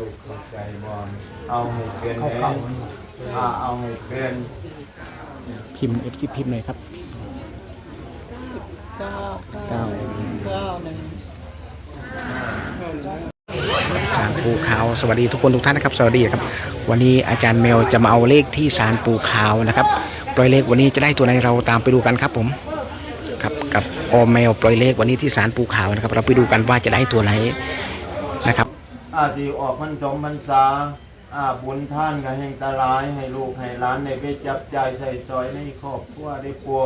ลูกเข้าใจบ่เอาให้เป็นไหนอ่าเอาให้เป็นพิมพ์เอฟซีพิมพ์หน่อยครับ เก้าเก้า เก้าหนึ่ง สารปูขาวสวัสดีทุกคนทุกท่านนะครับสวัสดีครับ วันนี้อาจารย์แมวจะมาเอาเลขที่สารปูขาวนะครับ ปล่อยเลขวันนี้จะได้ตัวไหนเราตามไปดูกันครับผมครับกับออมแมวปล่อยเลขวันนี้ที่สารปูขาวนะครับ เราไปดูกันว่าจะได้ตัวไหนนะครับ อาที่ออกพรรษมพรรษาอาบุญท่านก็แห่งตาลาย ให้ลูกให้หลานในไปจับใจายใส่ซอยในครอบครัวได้ปัว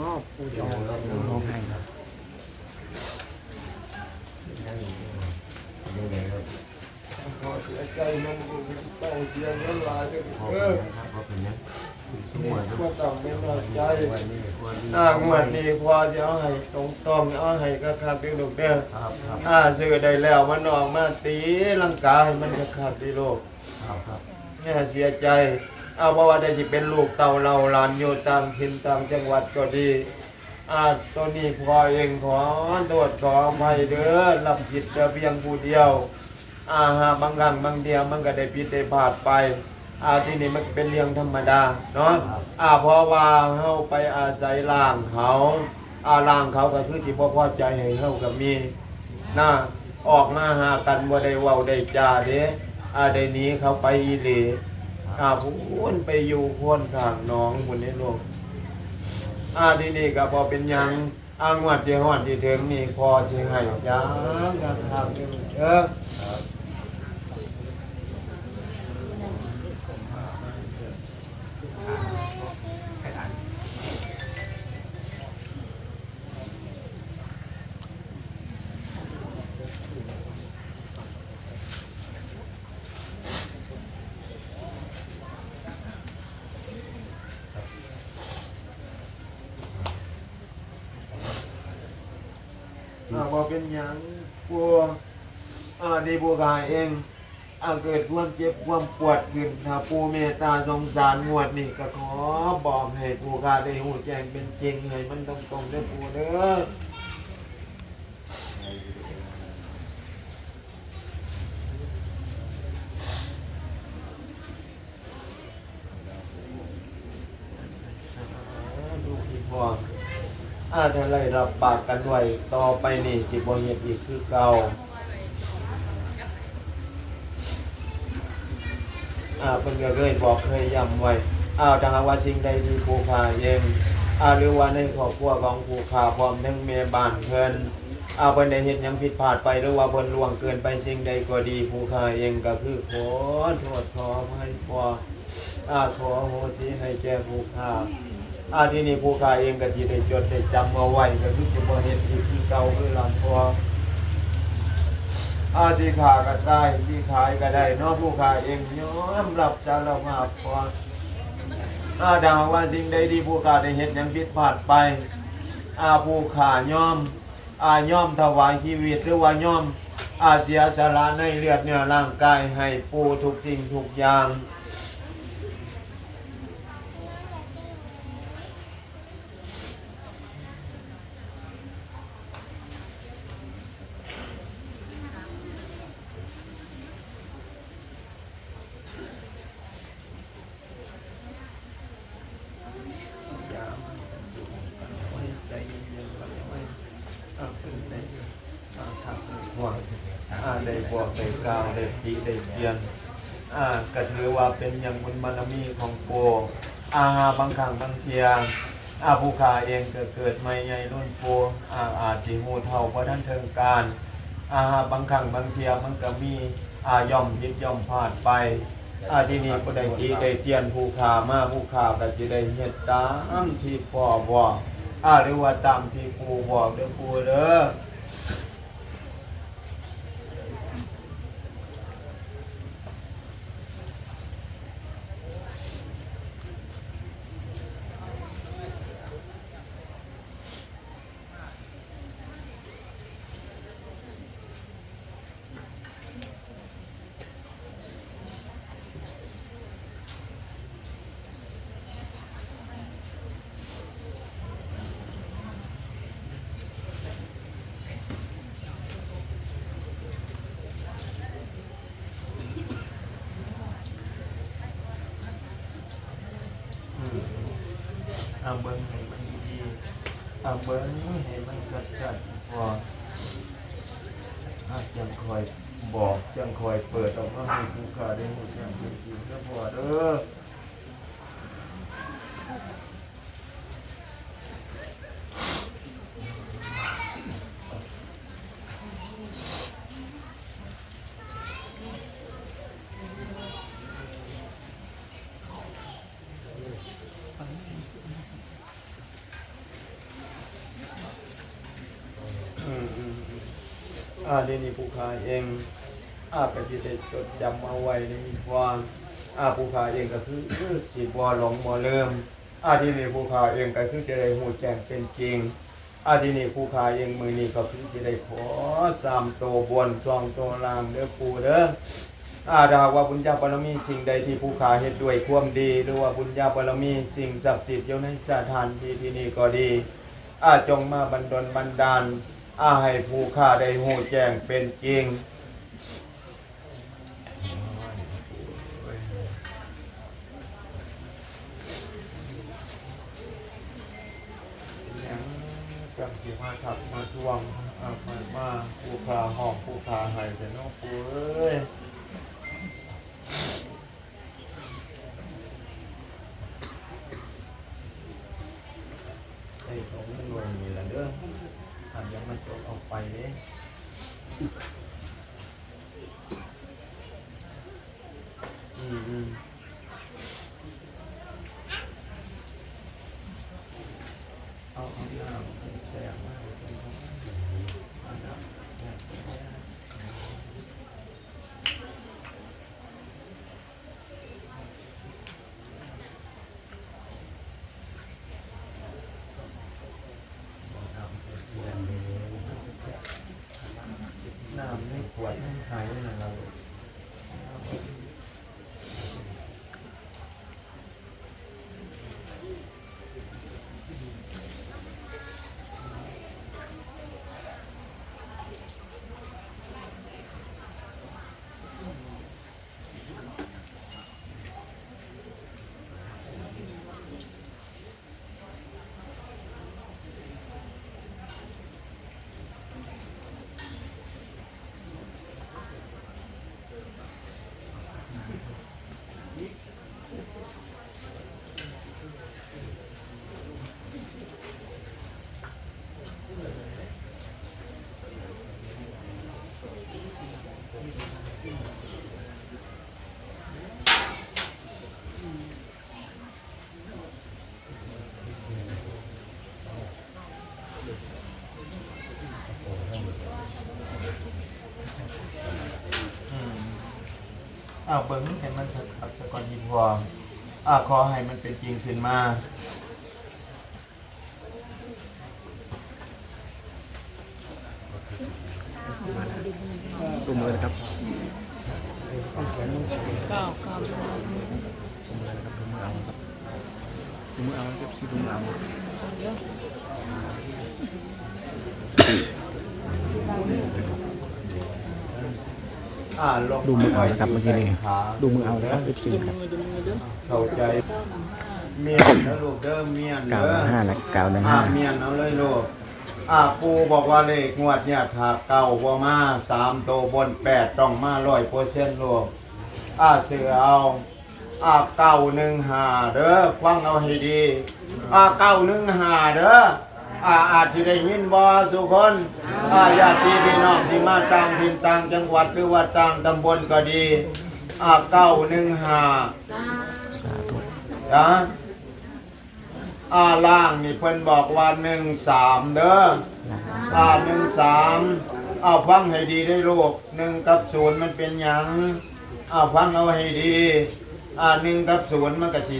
งอกปูจอ ร้องไห้ ขอเสียใจน้ำลูกต้องเสียเงินหลายกันเออก็ต้องไม่นอยใจอ่างวดนี้พอจะเอาให้ตรงต้องเอาให้ก็คักๆเด้อลูกเด้ออ่าซื้อได้แล้วมันออกมาตีลังกาให้มันก็คักๆดีโลกแม่ยเสียใจ เอาเพราะว่าได้ที่เป็นลูกเต่าเราหลานอยู่ตามถิ่นตามจังหวัดก็ดีอาตัวนี้พอเองขอโทษขออภัยเด้อรับผิดแต่เพียงผู้เดียว อาหาบางครั้งบางเดียวมันก็ได้ผิดได้พลาดไปอาที่นี่มันเป็นเรื่องธรรมดาเนาะอาเพราะว่าเฮาไปอาศัยล่างเขาอาล่างเขาก็คือที่บ่พอใจให้เฮากับมีนะออกมาหากันบ่ได้เว้าได้จาเด้อาได้หนีเขาไปอีหลีอาพูนไปอยู่โพ้นข้างหน้องพุ่นนี่ลูกอาที่นี่ก็บ่เป็นหยังอางวดที่ฮอดที่ถึงนี่พอสิให้จังกันทางนี้เด้อ เป็นหยังกลัวอาในบัวกายเองอาเกิดความเจ็บความปวดขึ้นถ้าปูเมตตาสงสารงวดนี่ก็ขอบอกให้ปูกาได้หูแจ้งเป็นจริงให้มันตรงตรงๆเด้อปูเด้อดูพี่พ่อ อาถ้าไรรับปากกันไว้ต่อไปนี่สิบ่เฮ็ดอีกคือเก่าอ่าเพิ่นก็เคยบอกเคยย้ำไว้อ้าวจังหากว่าสิ่งใดที่ผู้ค้าเองอ่าหรือว่าในครอบครัวของผู้ค้าพร้อมทั้งแม่บ้านเพิ่นอ่าเพิ่นได้เฮ็ดหยังผิดพลาดไปหรือว่าเพิ่นล่วงเกินไปสิ่งใดก็ดีผู้ค้าเองก็คือขอโทษขออภัยขออ่าขอโหสิให้แก่ผู้ค้า อาที่นี่ผู้ขายเองก็ที่ได้จดได้จำเอาไว้ก็คือจะบ่เห็นที่คือเก่าคือหลังพออาที่ขาก็ได้ที่ขายก็ได้นอกผู้ขายเองยอมรับสารภาพออาดาวว่าสิ่งใดที่ผู้ขายได้เห็นยังผิดพลาดไป อาผู้ขายยอม อาย่อมถวายชีวิตหรือว่าย่อม อาเสียสละในเลือดเนื้อร่างกายให้ปูทุกสิ่งทุกอย่าง ว่าอ่าได้ บอกได้กล่าวได้ติได้เตียนอ่าก็ถือว่าเป็นอย่างบุญบารมีของโปอาหาบางครั้งบางเทียอาผู้ขาเองก็เกิดใหม่ใหญ่รุ่นโปอาอาจสิหูเท่าเพราะท่านเทิงการอาหาบางครั้งบางเทียมันก็มีอาย่อมยิดย่อมพลาดไปอาที่นี่ก็ได้ตีได้เตียนผู้ขามาผู้ขาก็จะได้เฮ็ดตามที่พ่อบอกอาหรือว่าตามที่ปูบอกเด้อปูเด้อ อาเบิ้งให้มันดีอาเบิ้งให้มันกัดกัดพออาจังคอยบอกจังคอยเปิดออกมาให้ผู้กาได้หมดอย่างเป็นจริงนะพอเด้ออ อาเดี๋ยวนี้ผู้ค้าเองอาก็จะได้จดจำเอาไว้ในความอาผู้ค้าเองก็คือจีบวหลงบ่เริ่ม อาที่นี่ภูคาเองก็คือจะได้หูแจ้งเป็นจริง อาที่นี่ภูคาเองมือนี้ก็คือจะได้ขอสามโตวบนสองโตลางเด้อปูเด้ออาถ้าว่าบุญญาบารมีสิ่งใดที่ผู้ค้าเฮ็ดด้วยความดี หรือว่าบุญญาบารมีสิ่งศักดิ์สิทธิ์อยู่ในสถานที่ที่นี่ก็ดี อาจงมาบันดลบันดาล อาให้ผู้ข้าได้หูแจ้งเป็นจริงยังจำที่มาถักมาทวงอามามาผู้ขาหอมผู้ขาให้แต่น้องปูเอ้ยไอ้ของมันหน่วยนี่แหละเด้ออันยังมันจบออกไปเด้อืมอืม เอาเอาหน้าแสงมาเอาหน้าเนี่ยน้ำไม่ขวดไม่หายนะเรา อืม อ้าวเบิ้งให้มันถักถักตะกอนยินพออ่าวขอให้มันเป็นจริงขึ้นมาดูมือนะครับเก้าเก้าดูมือนะครับดูมือเอาครับดูมือเอาครับสิดูมือเอาอ่าลง ดูมือเอานะครับเมื่อกี้นี่ขาดูมือเอานะครับ FC ครับมือดูมือดูเข้าใจเก้าหนึ่งห้าเมียนนะลูกเด้อเมียนเก้าเด้หอนึ่งห้านะเก้าหนึ่งอ่าห้าเมียนเอาเลยลูกอ่าปูบอกว่าเลขงวดเนี่ยถ้าเก้าบ่มาสามโตวบนแปดต้องมาร้อยเปอร์เซ็นต์ลูกอ่าเสือเอาอ่าเก้าหนึ่งห้าเด้อฟังเอาให้ดีอ่าเก้าหนึ่งห้าเด้อ อ่าอาจจะได้ยินบ่สุคนอ่าญาติพี่น้องที่มาต่างถิ่นต่างจังหวัดหรือว่าต่างตำบลก็ดีอ่าเก้าหนึ่งห้าสาธุนะอ่าล่างนี่เพิ่นบอกว่าหนึ่งสามเด้ออ่าหนึ่งสามเอาฟังให้ดีได้ลูกหนึ่งกับศูนย์มันเป็นหยังเอาฟังเอาให้ดี อ่าหนึ่งกับศูนย์มันก็สิ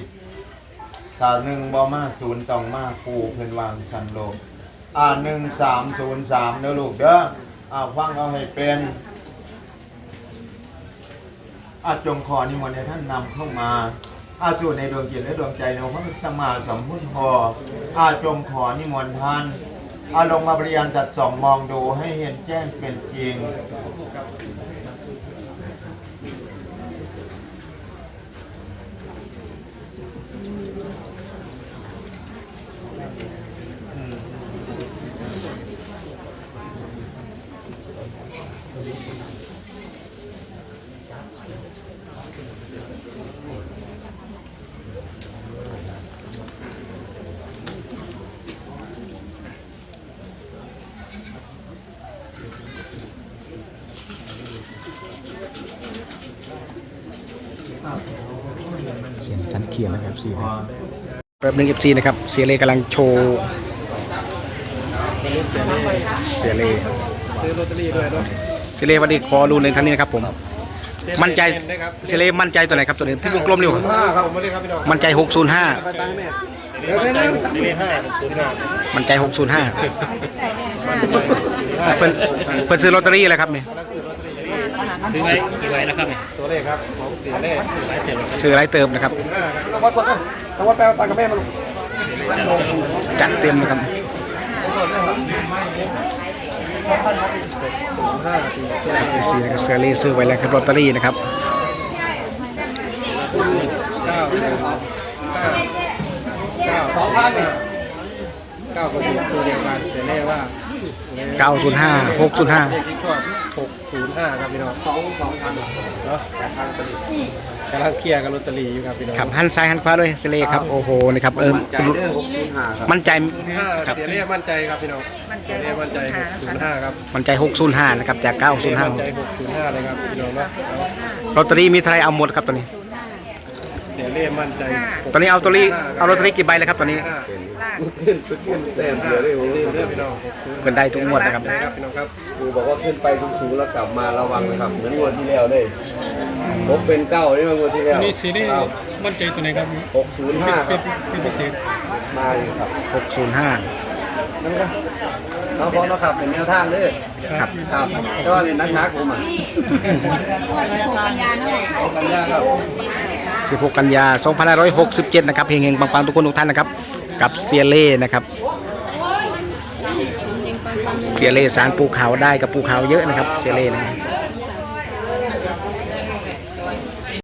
ถ้าหนึ่งบ่มาศูนย์ต้องมาปูเพิ่นวางสันโลก อ่าหนึ่งสามศูนย์สามเด้อลูกเด้ออ่าฟังเอาให้เป็นอาจงขอนิมนต์ให้ท่านนำเข้ามา อาจูในดวงจิตและดวงใจของพระสัมมาสัมพุทธออาจงขอนิมนต์ท่านอาลงมาบริยานจัดส่องมองดูให้เห็นแจ้งเป็นจริง ขียนนะครับซีแป๊บหนึงเอฟซีนะครับ เสียเลกำลังโชว์ เสียเลซื้อลอตเตอรี่ด้วยด้วยเสียเลวันนี้ขอดูในครั้งนี้นะครับผม มั่นใจครับเสียเลมั่นใจตัวไหนครับตัวนี้ที่วงกลมอยู่ห้าครับผมไม่ได้ครับพี่น้องมั่นใจหกศูนย์ห้าไปตังค์แม่เดี๋ยวได้นะสี่ห้าศูนย์ห้ามั่นใจหกศูนย์ห้าเพิ่นเพิ่นซื้อลอตเตอรี่อะไรครับนี่ ซื้อไว้กี่ใบแล้วครับเนี่ยตัวเลขครับของสี่เลขสี่ใบเจ็ดครับซื้ออะไรเติมนะครับห้าครับวัดวัดวัดวัดแปลตังค์กับแม่มาลูกจัดเต็มนะครับห้าสี่เจ็ดเอฟซีนะครับเสียเลซื้อไว้แล้วครับลอตเตอรี่นะครับเก้าเก้าเก้าสองพันเนี่ยเก้าก็เป็นตัวเดียวกันเสียเลขว่า เก้าศูนย์ห้าหกศูนย์ห้าเลขที่ชอบหกศูนย์ห้าครับพี่น้องสองสองพันเนาะกำลังเคลียร์กับลอตเตอรี่อยู่ครับพี่น้องครับหันซ้ายหันขวาด้วยเสียเลครับ โอ้โหนี่ครับเออมั่นใจห้าครับเสียเรียกมั่นใจครับพี่น้องเสียเรียกมั่นใจหกศูนย์ห้าครับมั่นใจหกศูนย์ห้านะครับจากเก้าศูนย์ห้ามั่นใจหกศูนย์ห้าเลยครับพี่น้องเนาะเอาลอตเตอรี่มีเท่าไหรเอาหมดครับตอนนี้ มั่นใจตอนนี้เอาลอตเตอรี่เอาลอตเตอรี่กี่ใบแล้วครับตอนนี้ขึ้นขึ้นแต่เดียอได้ผมนี่เรื่องพี่น้อเพิ่นได้ทุกงวดนะครับครับพี่อบอกว่าขึ้นไปสูงๆแล้วกลับมาระวังนะครับเหมือนงวดที่แล้วเลยผมเป็นเก้านี่มางวดที่แล้วนี่สีนี้มั่นใจตัวไหนครับหกศูนย์ห้าคเป็รันพิเศษมาอยู่ครับหกศูนั่นก็น้องพอน้องขับเป็นแนวทางเลยครับ ครับแต่ว่าเรยนนักผมอะ งวดหกันยาเนาะ ออากันยาครับ 16 กันยา 2567 นะครับเฮงเฮงปังๆ ทุกคนทุกท่านนะครับ กับเซียเล่นะครับเซียเล่สารปูเขาได้กับปูเขาเยอะนะครับเซียเล่นะครับ